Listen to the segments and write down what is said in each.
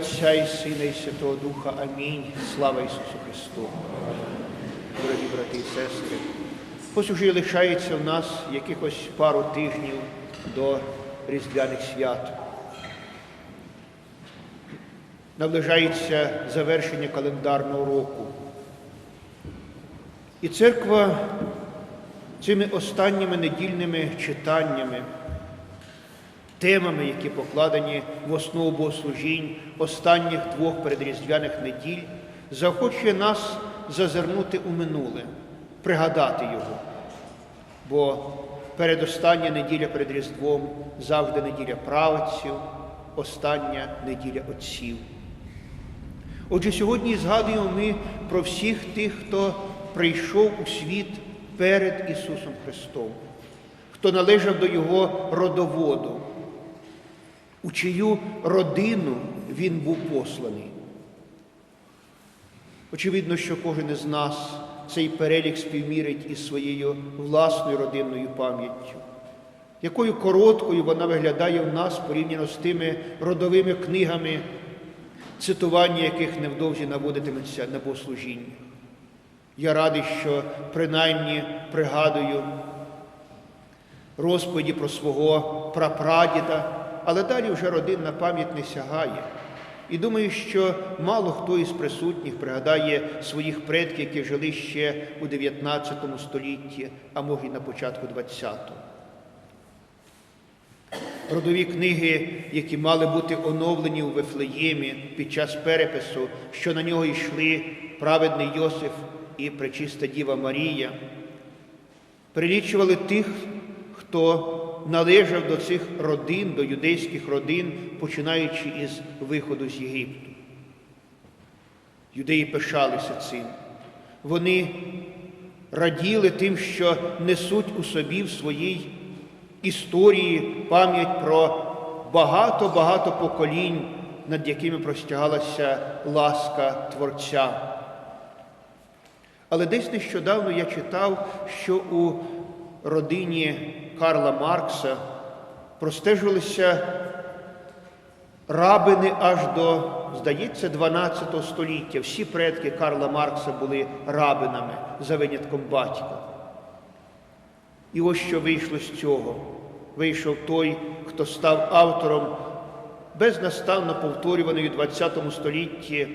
Отця і Сина, і Святого Духа. Амінь. Слава Ісусу Христу. Дорогі брати і сестри, ось уже лишається в нас якихось пару тижнів до Різдвяних свят. Наближається завершення календарного року. І церква цими останніми недільними читаннями, темами, які покладені в основу богослужінь останніх двох передріздвяних неділь, захочує нас зазирнути у минуле, пригадати його. Бо передостання неділя перед Різдвом завжди неділя праведців, остання неділя отців. Отже, сьогодні згадуємо ми про всіх тих, хто прийшов у світ перед Ісусом Христом, хто належав до Його родоводу, у чию родину Він був посланий. Очевидно, що кожен із нас цей перелік співмірить із своєю власною родинною пам'яттю, якою короткою вона виглядає в нас порівняно з тими родовими книгами, цитування яких невдовзі наводитиметься на богослужіння. Я радий, що принаймні пригадую розповіді про свого прапрадіда, але далі вже родинна пам'ять не сягає. І думаю, що мало хто із присутніх пригадає своїх предків, які жили ще у 19 столітті, а може й на початку 20-го. Родові книги, які мали бути оновлені у Вифлеємі під час перепису, що на нього йшли праведний Йосиф і пречиста Діва Марія, прилічували тих, хто належав до цих родин, до юдейських родин, починаючи із виходу з Єгипту. Юдеї пишалися цим. Вони раділи тим, що несуть у собі в своїй історії пам'ять про багато-багато поколінь, над якими простягалася ласка Творця. Але десь нещодавно я читав, що у родині Карла Маркса простежувалися рабини аж до, здається, 12 століття. Всі предки Карла Маркса були рабинами за винятком батька. І ось що вийшло з цього. Вийшов той, хто став автором безнастанно повторюваної у ХХ столітті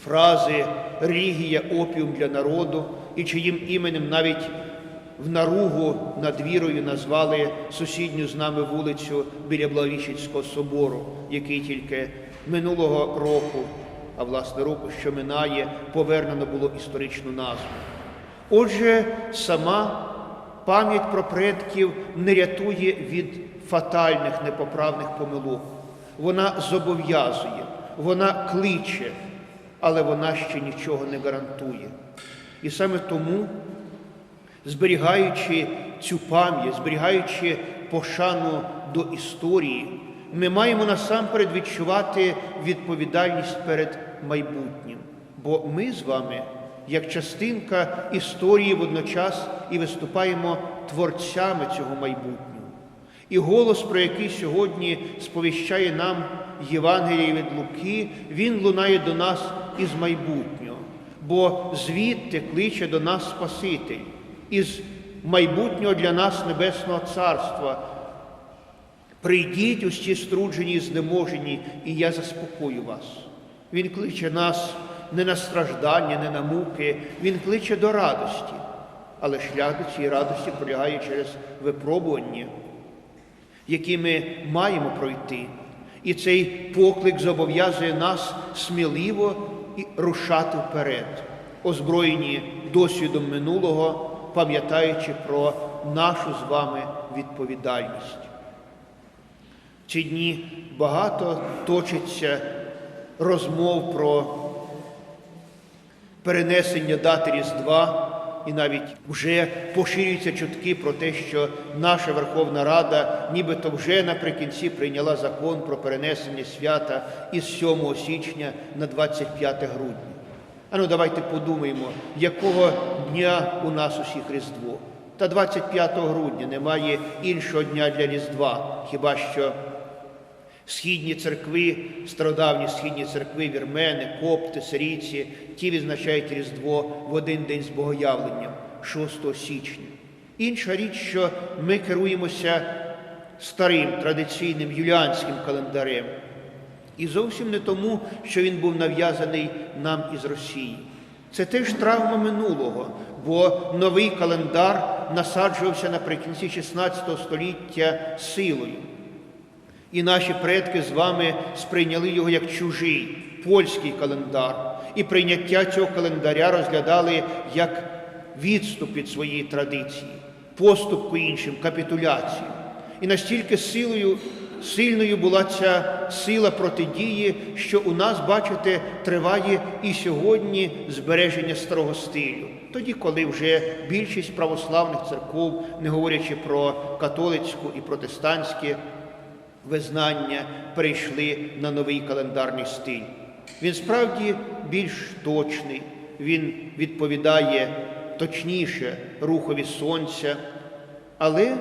фрази Рігія опіум для народу, і чиїм іменем навіть в наругу над вірою назвали сусідню з нами вулицю біля Благовіщенського собору, який тільки минулого року, а власне року, що минає, повернено було історичну назву. Отже, сама пам'ять про предків не рятує від фатальних непоправних помилок. Вона зобов'язує, вона кличе, але вона ще нічого не гарантує. І саме тому, зберігаючи цю пам'ять, зберігаючи пошану до історії, ми маємо насамперед відчувати відповідальність перед майбутнім. Бо ми з вами, як частинка історії, водночас і виступаємо творцями цього майбутнього. І голос, про який сьогодні сповіщає нам Євангеліє від Луки, він лунає до нас із майбутнього, бо звідти кличе до нас Спаситель, із майбутнього для нас Небесного Царства. Прийдіть усі струджені і знеможені, і я заспокою вас. Він кличе нас не на страждання, не на муки, Він кличе до радості, але шлях до цієї радості полягає через випробування які ми маємо пройти. І цей поклик зобов'язує нас сміливо рушати вперед, озброєні досвідом минулого, пам'ятаючи про нашу з вами відповідальність. Ці дні багато точиться розмов про перенесення дати Різдва. І навіть вже поширюються чутки про те, що наша Верховна Рада нібито вже наприкінці прийняла закон про перенесення свята із 7 січня на 25 грудня. А ну давайте подумаємо, якого дня у нас усіх Різдво. Та 25 грудня немає іншого дня для Різдва, хіба що Східні церкви, стародавні східні церкви, вірмени, копти, сирійці, ті відзначають Різдво в один день з богоявленням 6 січня. Інша річ, що ми керуємося старим традиційним юліанським календарем. І зовсім не тому, що він був нав'язаний нам із Росії. Це теж травма минулого, бо новий календар насаджувався наприкінці 16 століття силою. І наші предки з вами сприйняли його як чужий польський календар. І прийняття цього календаря розглядали як відступ від своєї традиції, поступку іншим, капітуляцію. І настільки силою, сильною була ця сила протидії, що у нас, бачите, триває і сьогодні збереження старого стилю. Тоді, коли вже більшість православних церков, не говорячи про католицьку і протестантське, визнання перейшли на новий календарний стиль. Він справді більш точний, він відповідає точніше рухові сонця, але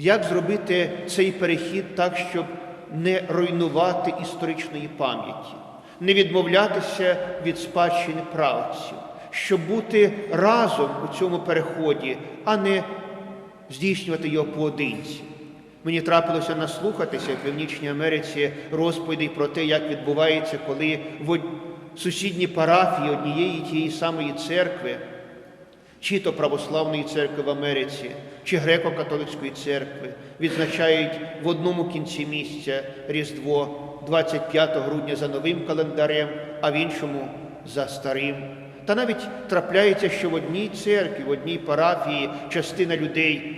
як зробити цей перехід так, щоб не руйнувати історичної пам'яті, не відмовлятися від спадщини правців, щоб бути разом у цьому переході, а не здійснювати його поодинці. Мені трапилося наслухатися в Північній Америці розповідей про те, як відбувається, коли в сусідній парафії однієї тієї самої церкви, чи то православної церкви в Америці, чи греко-католицької церкви, відзначають в одному кінці місця Різдво 25 грудня за новим календарем, а в іншому за старим. Та навіть трапляється, що в одній церкві, в одній парафії частина людей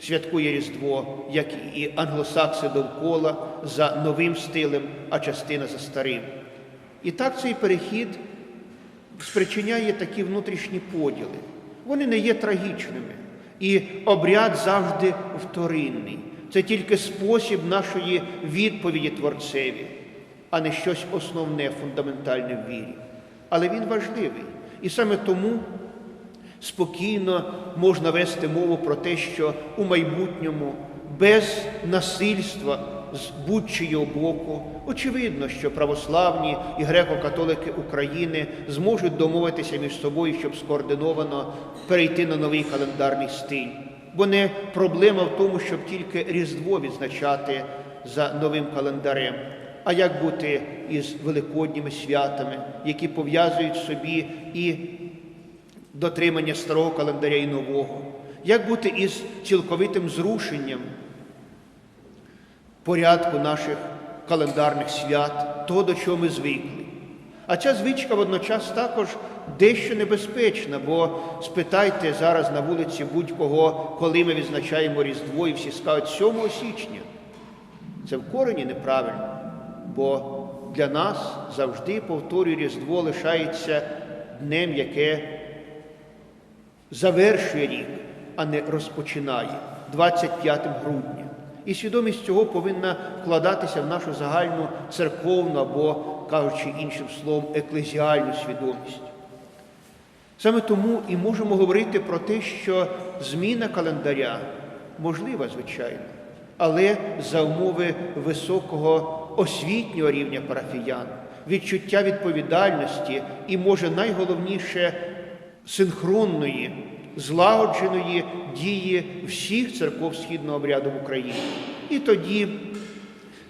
святкує Різдво, як і англосакси довкола за новим стилем, а частина за старим. І так цей перехід спричиняє такі внутрішні поділи. Вони не є трагічними. І обряд завжди вторинний. Це тільки спосіб нашої відповіді Творцеві, а не щось основне, фундаментальне в вірі. Але він важливий. І саме тому спокійно можна вести мову про те, що у майбутньому без насильства з будь-чийого боку, очевидно, що православні і греко-католики України зможуть домовитися між собою, щоб скоординовано перейти на новий календарний стиль. Бо не проблема в тому, щоб тільки Різдво відзначати за новим календарем, а як бути із великодніми святами, які пов'язують собі і дотримання старого календаря і нового, як бути із цілковитим зрушенням порядку наших календарних свят, того, до чого ми звикли. А ця звичка водночас також дещо небезпечна, бо спитайте зараз на вулиці будь-кого, коли ми відзначаємо Різдво, і всі скажуть 7 січня. Це в корені неправильно, бо для нас завжди, повторюю, Різдво лишається днем, яке завершує рік, а не розпочинає 25 грудня. І свідомість цього повинна вкладатися в нашу загальну церковну або, кажучи іншим словом, еклезіальну свідомість. Саме тому і можемо говорити про те, що зміна календаря можлива, звичайно, але за умови високого освітнього рівня парафіян, відчуття відповідальності і, може, найголовніше синхронної злагодженої дії всіх церков східного обряду в Україні. І тоді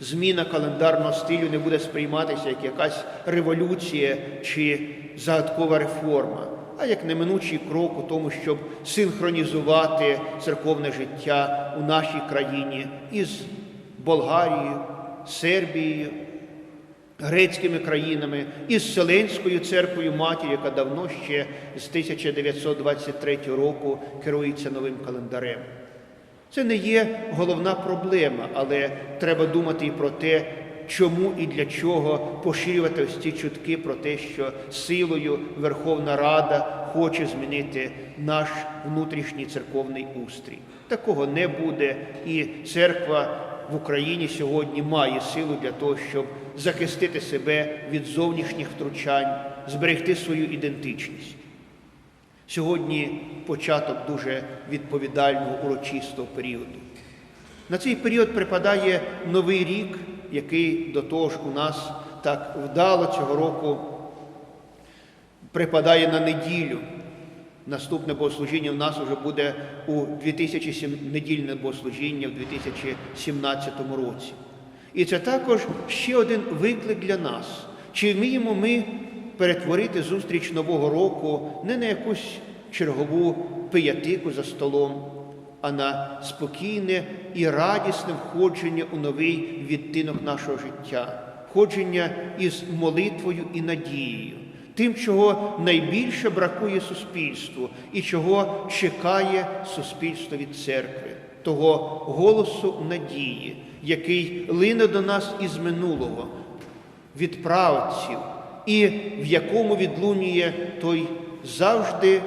зміна календарного стилю не буде сприйматися як якась революція чи загадкова реформа, а як неминучий крок у тому, щоб синхронізувати церковне життя у нашій країні із Болгарією, Сербією грецькими країнами і з церквою матір, яка давно ще з 1923 року керується новим календарем. Це не є головна проблема, але треба думати і про те, чому і для чого поширювати ось ці чутки про те, що силою Верховна Рада хоче змінити наш внутрішній церковний устрій. Такого не буде, і церква в Україні сьогодні має силу для того, щоб захистити себе від зовнішніх втручань, зберегти свою ідентичність. Сьогодні початок дуже відповідального урочистого періоду. На цей період припадає новий рік, який до того ж у нас так вдало цього року припадає на неділю. Наступне богослужіння в нас вже буде у 2007, недільне богослужіння в 2017 році. І це також ще один виклик для нас. Чи вміємо ми перетворити зустріч Нового року не на якусь чергову пиятику за столом, а на спокійне і радісне входження у новий відтинок нашого життя, входження із молитвою і надією, тим, чого найбільше бракує суспільству і чого чекає суспільство від церкви, того голосу надії, який лине до нас із минулого, від правців, і в якому відлунює той завжди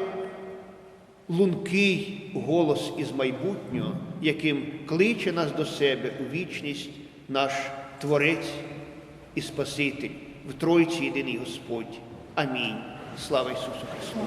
лункий голос із майбутнього, яким кличе нас до себе у вічність наш Творець і Спаситель в Тройці єдиний Господь. Амінь. Слава Ісусу Христу!